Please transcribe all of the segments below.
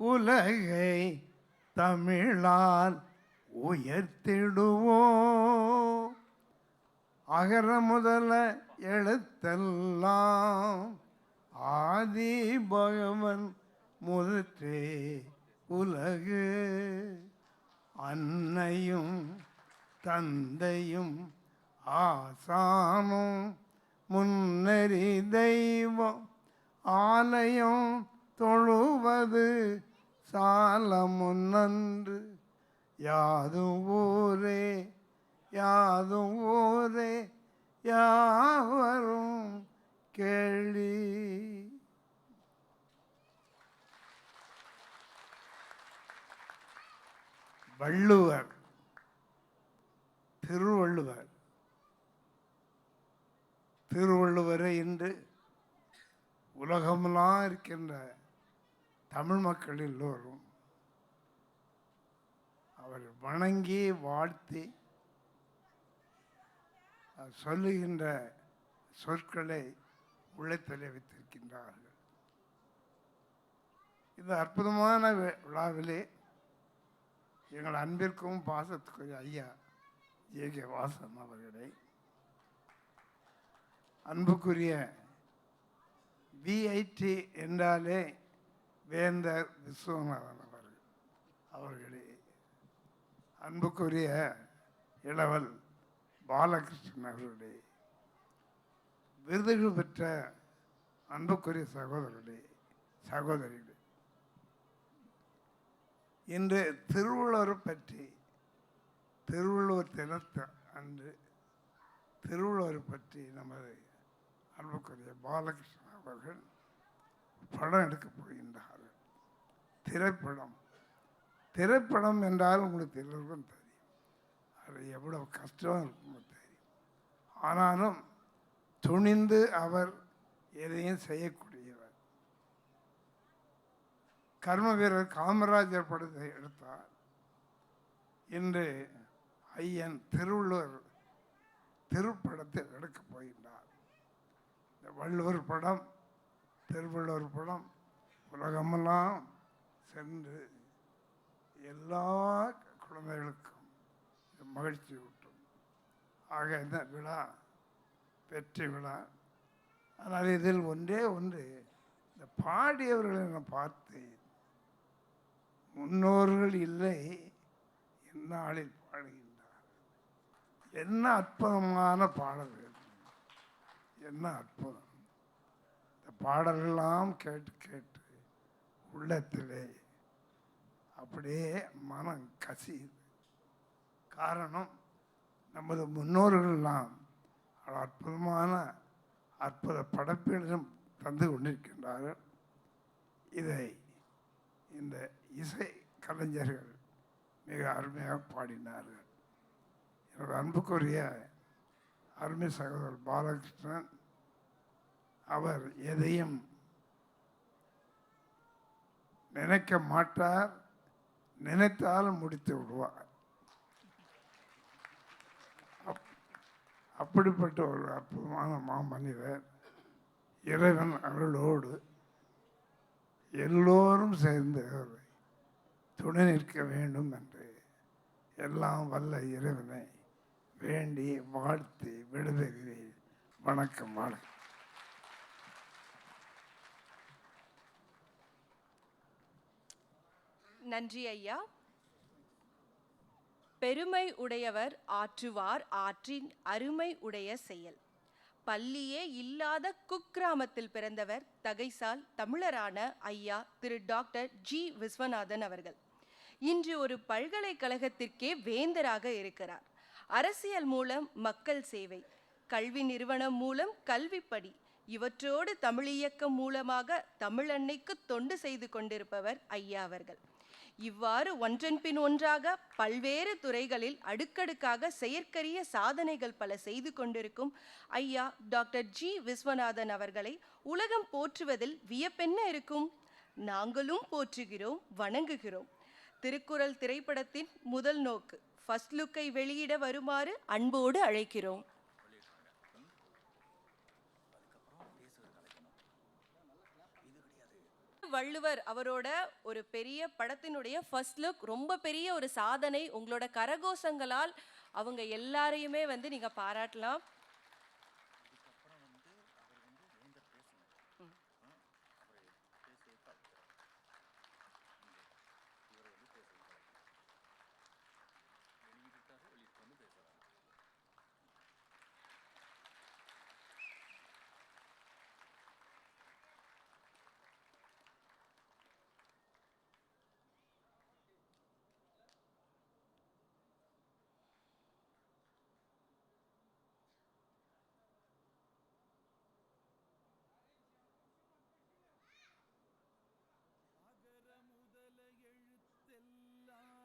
உலகை தமிழால் உயர்த்திடுவோம். அகர முதல எழுத்தெல்லாம் ஆதி பகவன் முதற்றே உலகு. அன்னையும் தந்தையும் ஆசானும் முன்னறி தெய்வம். ஆலயம் தொழுவது சால நன்று யாதும் ஊரே யாதும் ஊரே யாவரும் கேள்வி வள்ளுவர் திருவள்ளுவர். திருவள்ளுவரை இன்று உலகமெல்லாம் இருக்கின்ற தமிழ் மக்கள் எல்லோரும் அவர் வணங்கி வாழ்த்தி சொல்லுகின்ற சொற்களை உள்ளத்தில் வைத்திருக்கின்றார்கள். இந்த அற்புதமான விழாவிலே எங்கள் அன்பிற்கும் பாசத்துக்குரிய ஐயா ஏ கே வாசன் அவர்களை அன்புக்குரிய விஐடி என்றாலே வேந்தர் விஸ்வநாதன் அவர்கள் அவர்களே அன்புக்குரிய இளவல் பாலகிருஷ்ணன் அவர்களே விருதுகள் பெற்ற அன்புக்குரிய சகோதரர்களே சகோதரிகளே இன்று திருவள்ளுவர் பற்றி திருவள்ளுவர் தினத்த அன்று திருவள்ளுவர் பற்றி நமது அன்புக்குரிய பாலகிருஷ்ணன் அவர்கள் படம் எடுக்கப் போகின்றார்கள் திரைப்படம். திரைப்படம் என்றால் உங்களுக்கு எல்லோருக்கும் தெரியும். அது எவ்வளோ கஷ்டம் இருக்குமோ தெரியும். ஆனாலும் துணிந்து அவர் எதையும் செய்யக்கூடியவர். கர்ம வீரர் காமராஜர் படத்தை எடுத்தார். இன்று ஐயன் திருவள்ளுவர் திருப்படத்தில் எடுக்கப் போகின்றார். இந்த வள்ளுவர் படம் திருவள்ளுவர் படம் உலகமெல்லாம் சென்று எல்லா குழந்தைகளுக்கும் மகிழ்ச்சி ஊட்டும். ஆக இந்த விழா வெற்றி விழா ஆனால் இதில் ஒன்றே ஒன்று இந்த பாடியவர்களை நான் பார்த்தேன். முன்னோர்கள் இல்லை இந்நாளில் பாடுகின்றார் என்ன அற்புதமான பாடல்கள். என்ன அற்புதம். பாடல்கள்லாம் கேட்டு கேட்டு உள்ளத்திலே அப்படியே மனம் கசியுது. காரணம் நமது முன்னோர்கள்லாம் அற்புதமான அற்புத படைப்புகளும் தந்து கொண்டிருக்கின்றார்கள். இதை இந்த இசை கலைஞர்கள் மிக அருமையாக பாடினார்கள். என்னோட அன்புக்குரிய அருமை சகோதரர் பாலகிருஷ்ணன் அவர் எதையும் நினைக்க மாட்டார் நினைத்தால் முடித்து விடுவார். அப்- அப்படிப்பட்ட ஒரு அற்புதமான மாமனிதர் இறைவன் அருளோடு எல்லோரும் சேர்ந்து துணை நிற்க வேண்டும் என்று எல்லாம் வல்ல இறைவனை வேண்டி வாழ்த்தி விடுதகிறேன் வணக்கம் வணக்கம் நன்றி ஐயா. பெருமை உடையவர் ஆற்றுவார் ஆற்றின் அருமை உடைய செயல். பள்ளியே இல்லாத குக்கிராமத்தில் பிறந்தவர் தகைசால் தமிழரான ஐயா திரு டாக்டர் ஜி விஸ்வநாதன் அவர்கள். இன்று ஒரு பல்கலைக்கழகத்திற்கே வேந்தராக இருக்கிறார். அரசியல் மூலம் மக்கள் சேவை கல்வி நிறுவனம் மூலம் கல்விப்படி இவற்றோடு தமிழியக்கம் மூலமாக தமிழன்னைக்கு தொண்டு செய்து கொண்டிருப்பவர் ஐயா அவர்கள். இவ்வாறு ஒன்றன் பின் ஒன்றாக பல்வேறு துறைகளில் அடுக்கடுக்காக செயற்கரிய சாதனைகள் பல செய்து கொண்டிருக்கும் ஐயா டாக்டர் ஜி விஸ்வநாதன் அவர்களை உலகம் போற்றுவதில் வியப்பென்ன இருக்கும்? நாங்களும் போற்றுகிறோம் வணங்குகிறோம். திருக்குறள் திரைப்படத்தின் முதல் நோக்கு ஃபர்ஸ்ட் லுக்கை வெளியிட வருமாறு அன்போடு அழைக்கிறோம். வள்ளுவர் அவரோட ஒரு பெரிய படத்தினுடைய ஃபர்ஸ்ட் லுக் ரொம்ப பெரிய ஒரு சாதனை. உங்களோட கரகோஷங்களால் அவங்க எல்லாரையுமே வந்து நீங்க பாராட்டலாம் அகர முதல எழுத்தெல்லாம்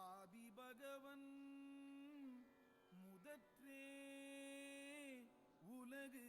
ஆதிபகவன் முதற்றே அழகு.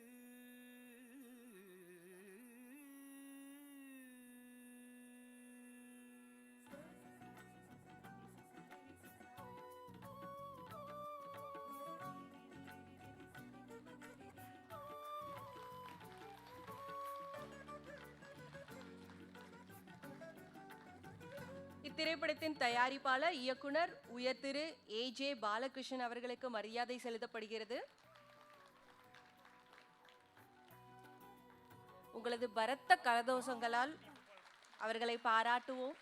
இத்திரைப்படத்தின் தயாரிப்பாளர் இயக்குனர் உயர்திரு ஏ ஜே பாலகிருஷ்ணன் அவர்களுக்கு மரியாதை செலுத்தப்படுகிறது. உங்களது பரத்த கரதோஷங்களால் அவர்களை பாராட்டுவோம்.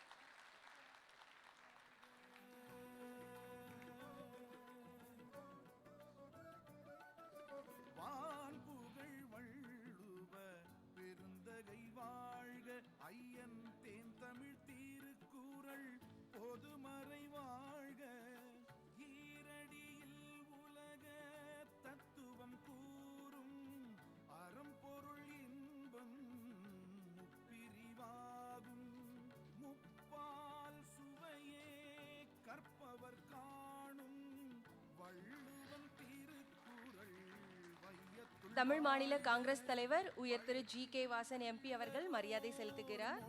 தமிழ் மாநில காங்கிரஸ் தலைவர் உயர் Thiru G K Vasan MP அவர்கள் மரியாதை செலுத்துகிறார்.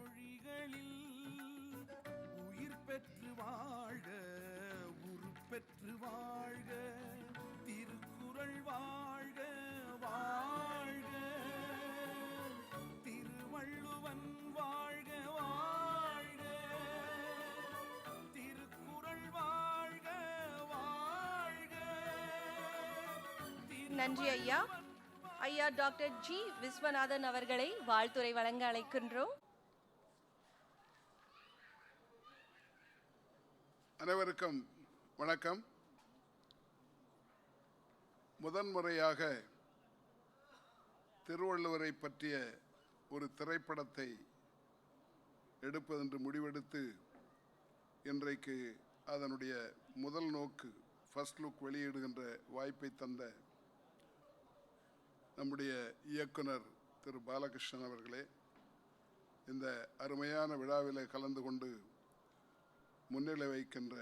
உயிர் பெற்று வாழ்க உருப்பெற்று வாழ்க திருக்குறள் வாழ்க வாழ்க. திருவள்ளுவன் வாழ்க வாழ்க. திருக்குறள் வாழ்க வாழ்க. நன்றி ஐயா. ஐயா டாக்டர் ஜி விஸ்வநாதன் அவர்களை வாழ்த்துறை வழங்க அழைக்கின்றோம். அனைவருக்கும் வணக்கம். முதன்முறையாக திருவள்ளுவரை பற்றிய ஒரு திரைப்படத்தை எடுப்பதென்று முடிவெடுத்து இன்றைக்கு அதனுடைய முதல் நோக்கு ஃபர்ஸ்ட் லுக் வெளியிடுகின்ற வாய்ப்பை தந்த நம்முடைய இயக்குனர் திரு பாலகிருஷ்ணன் அவர்களே இந்த அருமையான விழாவில் கலந்து கொண்டு முன்னிலை வைக்கின்ற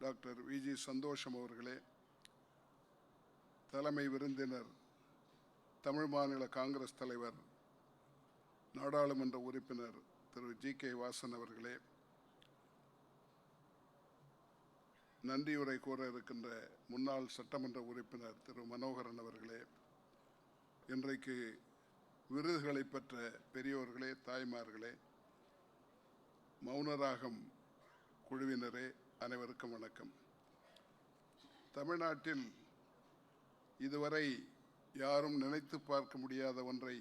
டாக்டர் விஜி சந்தோஷம் அவர்களே தலைமை விருந்தினர் தமிழ் மாநில காங்கிரஸ் தலைவர் நாடாளுமன்ற உறுப்பினர் திரு ஜி. கே. வாசன் அவர்களே நன்றியுரை கூற இருக்கின்ற முன்னாள் சட்டமன்ற உறுப்பினர் திரு மனோகரன் அவர்களே இன்றைக்கு விருதுகளை பெற்ற பெரியோர்களே தாய்மார்களே மௌனராகம் குழுவினரே அனைவருக்கும் வணக்கம். தமிழ்நாட்டில் இதுவரை யாரும் நினைத்து பார்க்க முடியாத ஒன்றை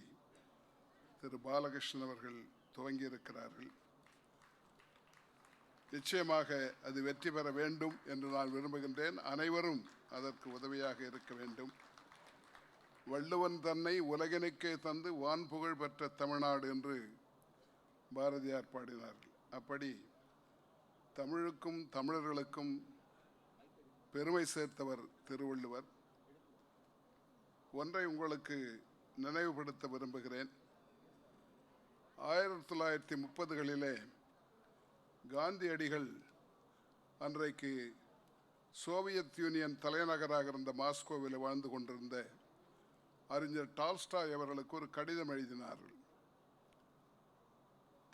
திரு பாலகிருஷ்ணன் அவர்கள் துவங்கியிருக்கிறார்கள். நிச்சயமாக அது வெற்றி பெற வேண்டும் என்று நான் விரும்புகின்றேன். அனைவரும் அதற்கு உதவியாக இருக்க வேண்டும். வள்ளுவன் தன்னை உலகினுக்கே தந்து வான் புகழ் பெற்ற தமிழ்நாடு என்று பாரதியார் பாடினார்கள். அப்படி தமிழுக்கும் தமிழர்களுக்கும் பெருமை சேர்த்தவர் திருவள்ளுவர். ஒன்றை உங்களுக்கு நினைவுபடுத்த விரும்புகிறேன். ஆயிரத்தி தொள்ளாயிரத்தி முப்பதுகளிலே காந்தியடிகள் அன்றைக்கு சோவியத் யூனியன் தலைநகராக இருந்த மாஸ்கோவில் வாழ்ந்து கொண்டிருந்த அறிஞர் டால்ஸ்டாய் அவர்களுக்கு ஒரு கடிதம் எழுதினார்கள்.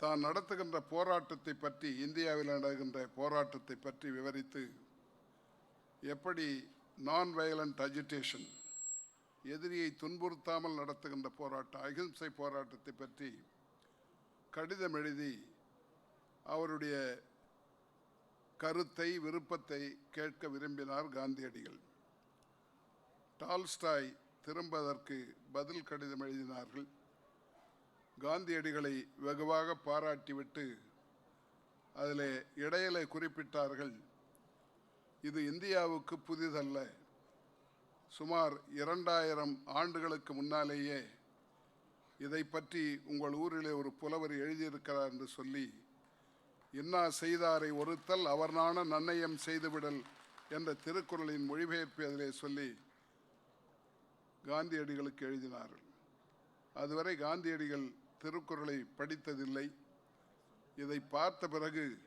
தான் நடத்துகின்ற போராட்டத்தை பற்றி இந்தியாவில் நடக்கின்ற போராட்டத்தை பற்றி விவரித்து எப்படி நான் வயலண்ட் அஜிடேஷன் எதிரியை துன்புறுத்தாமல் நடத்துகின்ற போராட்டம் அகிம்சை போராட்டத்தை பற்றி கடிதம் எழுதி அவருடைய கருத்தை விருப்பத்தை கேட்க விரும்பினார் காந்தியடிகள். டால்ஸ்டாய் திரும்பதற்கு பதில் கடிதம் எழுதினார்கள். காந்தியடிகளை வெகுவாக பாராட்டிவிட்டு அதில் இடையில குறிப்பிட்டார்கள் இது இந்தியாவுக்கு புதிதல்ல. சுமார் இரண்டாயிரம் ஆண்டுகளுக்கு முன்னாலேயே இதை பற்றி உங்கள் ஊரிலே ஒரு புலவர் எழுதியிருக்கிறார் என்று சொல்லி இன்னா செய்தாரை ஒருத்தல் அவர் நாண நன்னயம் செய்துவிடல் என்ற திருக்குறளின் மொழிபெயர்ப்பு அதிலே சொல்லி காந்தியடிகளுக்கு எழுதினார்கள். அதுவரை காந்தியடிகள் திருக்குறளை படித்ததில்லை. இதை பார்த்த பிறகு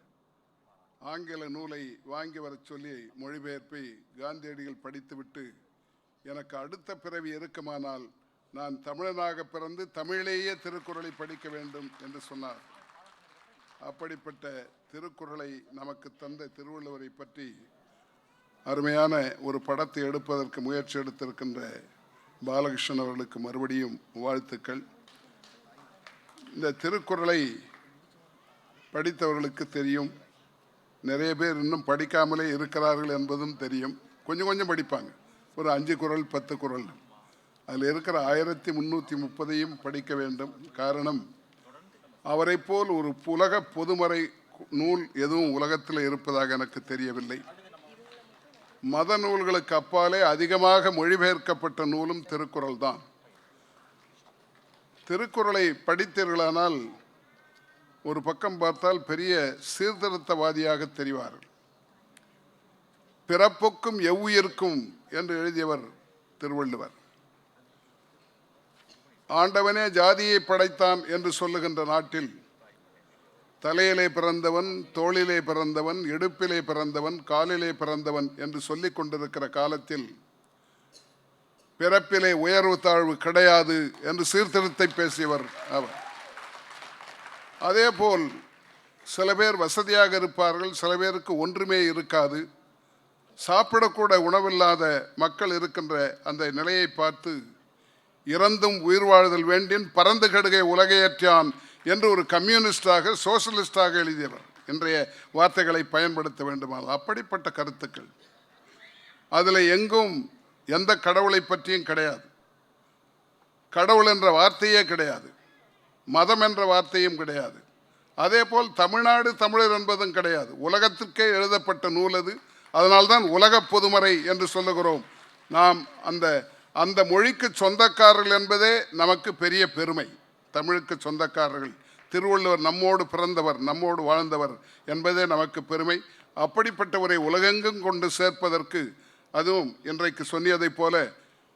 ஆங்கில நூலை வாங்கி வரச் சொல்லி மொழிபெயர்ப்பை காந்தியடிகள் படித்துவிட்டு எனக்கு அடுத்த பிறவி இருக்குமானால் நான் தமிழனாக பிறந்து தமிழிலேயே திருக்குறளை படிக்க வேண்டும் என்று சொன்னார். அப்படிப்பட்ட திருக்குறளை நமக்கு தந்த திருவள்ளுவரை பற்றி அருமையான ஒரு படத்தை எடுப்பதற்கு முயற்சி எடுத்திருக்கின்ற பாலகிருஷ்ணன் அவர்களுக்கு மறுபடியும் வாழ்த்துக்கள். இந்த திருக்குறளை படித்தவர்களுக்கு தெரியும். நிறைய பேர் இன்னும் படிக்காமலே இருக்கிறார்கள் என்பதும் தெரியும். கொஞ்சம் கொஞ்சம் படிப்பாங்க. ஒரு அஞ்சு குறள் பத்து குறள். அதில் இருக்கிற ஆயிரத்தி முந்நூற்றி முப்பதையும் படிக்க வேண்டும். காரணம் அவரை போல் ஒரு புலக பொதுமறை நூல் எதுவும் உலகத்தில் இருப்பதாக எனக்கு தெரியவில்லை. மத நூல்களுக்கு அப்பாலே அதிகமாக மொழிபெயர்க்கப்பட்ட நூலும் திருக்குறள் தான். திருக்குறளை படித்தீர்களானால் ஒரு பக்கம் பார்த்தால் பெரிய சீர்திருத்தவாதியாக தெரிவார்கள். பிறப்புக்கும் எவ்வுயிருக்கும் என்று எழுதியவர் திருவள்ளுவர். ஆண்டவனே ஜாதியை படைத்தான் என்று சொல்லுகின்ற நாட்டில் தலையிலே பிறந்தவன் தோளிலே பிறந்தவன் இடுப்பிலே பிறந்தவன் காலிலே பிறந்தவன் என்று சொல்லிக் கொண்டிருக்கிற காலத்தில் பிறப்பிலே உயர்வு தாழ்வு கிடையாது என்று சீர்திருத்தை பேசியவர் அவர். அதேபோல் சில பேர் வசதியாக இருப்பார்கள் சில பேருக்கு ஒன்றுமே இருக்காது. சாப்பிடக்கூட உணவில்லாத மக்கள் இருக்கின்ற அந்த நிலையை பார்த்து இறந்தும் உயிர் வாழ்தல் வேண்டின் பரந்து கடுகை உலகையற்றான் என்று ஒரு கம்யூனிஸ்டாக சோசலிஸ்டாக எழுதியவர். இன்றைய வார்த்தைகளை பயன்படுத்த வேண்டுமானால் அப்படிப்பட்ட கருத்துக்கள். அதில் எங்கும் எந்த கடவுளை பற்றியும் கிடையாது. கடவுள் என்ற வார்த்தையே கிடையாது. மதம் என்ற வார்த்தையும் கிடையாது. அதே போல் தமிழ்நாடு தமிழர் என்பதும் கிடையாது. உலகத்திற்கே எழுதப்பட்ட நூல் அது. அதனால்தான் உலக பொதுமறை என்று சொல்லுகிறோம். நாம் அந்த அந்த மொழிக்கு சொந்தக்காரர்கள் என்பதே நமக்கு பெரிய பெருமை. தமிழுக்கு சொந்தக்காரர்கள் திருவள்ளுவர் நம்மோடு பிறந்தவர் நம்மோடு வாழ்ந்தவர் என்பதே நமக்கு பெருமை. அப்படிப்பட்டவரை உலகெங்கும் கொண்டு சேர்ப்பதற்கு அதுவும் இன்றைக்கு சொன்னியதைப் போல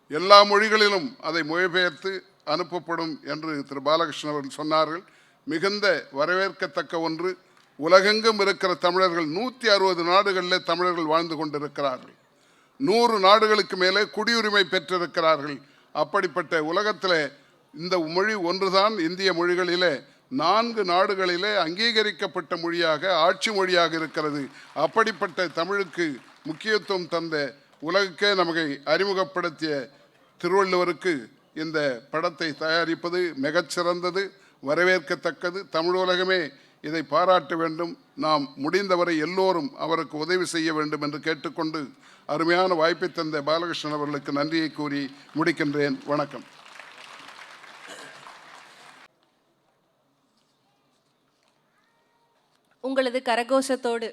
எல்லா மொழிகளிலும் அதை மொழிபெயர்த்து அனுப்பப்படும் என்று திரு பாலகிருஷ்ணன் அவர்கள் சொன்னார்கள். மிகுந்த வரவேற்கத்தக்க ஒன்று. உலகெங்கும் இருக்கிற தமிழர்கள் நூற்றி அறுபது நாடுகளில் தமிழர்கள் வாழ்ந்து கொண்டிருக்கிறார்கள். நூறு நாடுகளுக்கு மேலே குடியுரிமை பெற்றிருக்கிறார்கள். அப்படிப்பட்ட உலகத்தில் இந்த மொழி ஒன்றுதான் இந்திய மொழிகளிலே. நான்கு நாடுகளிலே அங்கீகரிக்கப்பட்ட மொழியாக ஆட்சி மொழியாக இருக்கிறது. அப்படிப்பட்ட தமிழுக்கு முக்கியத்துவம் தந்த உலகுக்கே நமக்கு அறிமுகப்படுத்திய திருவள்ளுவருக்கு இந்த படத்தை தயாரிப்பது மிகச்சிறந்தது வரவேற்கத்தக்கது. தமிழ் உலகமே இதை பாராட்ட வேண்டும். நாம் முடிந்தவரை எல்லோரும் அவருக்கு உதவி செய்ய வேண்டும் என்று கேட்டுக்கொண்டு அருமையான வாய்ப்பை தந்த பாலகிருஷ்ணன் அவர்களுக்கு நன்றியை கூறி முடிக்கின்றேன். வணக்கம். உங்களது கரகோஷத்தோடு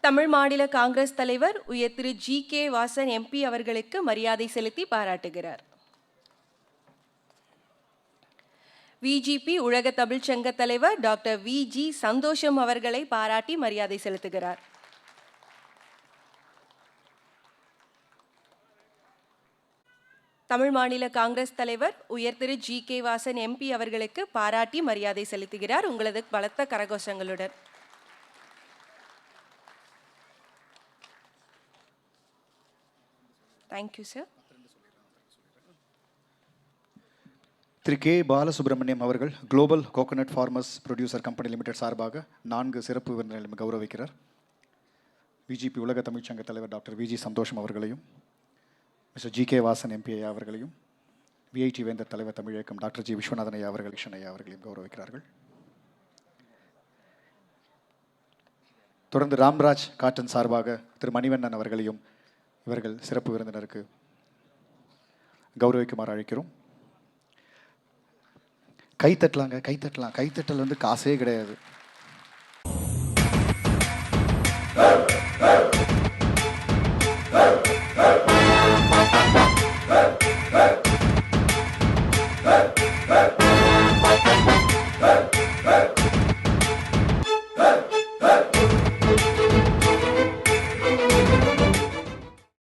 தமிழ் மாநில காங்கிரஸ் தலைவர் உயர் Thiru G K Vasan MP அவர்களுக்கு மரியாதை செலுத்தி பாராட்டுகிறார். விஜிபி உலக தமிழ்ச்சங்க தலைவர் டாக்டர் வி ஜி சந்தோஷம் அவர்களை பாராட்டி மரியாதை செலுத்துகிறார். தமிழ் மாநில காங்கிரஸ் தலைவர் உயர் Thiru G K Vasan MP அவர்களுக்கு பாராட்டி மரியாதை செலுத்துகிறார். உங்களது பலத்த கரகோஷங்களுடன். Thank you sir Thiru K. Balasubramaniam அவர்கள் global coconut farmers producer company limited சார்பாக நான்கு சிறப்பு விருந்தினர்களும் கௌரவிக்கிறார். பிஜேபி உலக தமிழ்ச்சங்க தலைவர் டாக்டர் விஜி சந்தோஷம் அவர்களையும் mister G K Vasan MP ஐயா அவர்களையும் விஐடி வேந்தர் தலைவர் தமிழகம் டாக்டர் ஜி விஸ்வநாதன் ஐயா அவர்கள் கிருஷ்ணன் ஐயா அவர்களையும் கௌரவிக்கிறார்கள். தொடர்ந்து ராம்ராஜ் காட்டன் சார்பாக திரு மணிவண்ணன் அவர்களையும் இவர்கள் சிறப்பு விருந்தினருக்கு கௌரவிக்குமாறு அழைக்கிறோம். கை தட்டலாங்க கை தட்டலாம். கைத்தட்டல் வந்து காசே கிடையாது.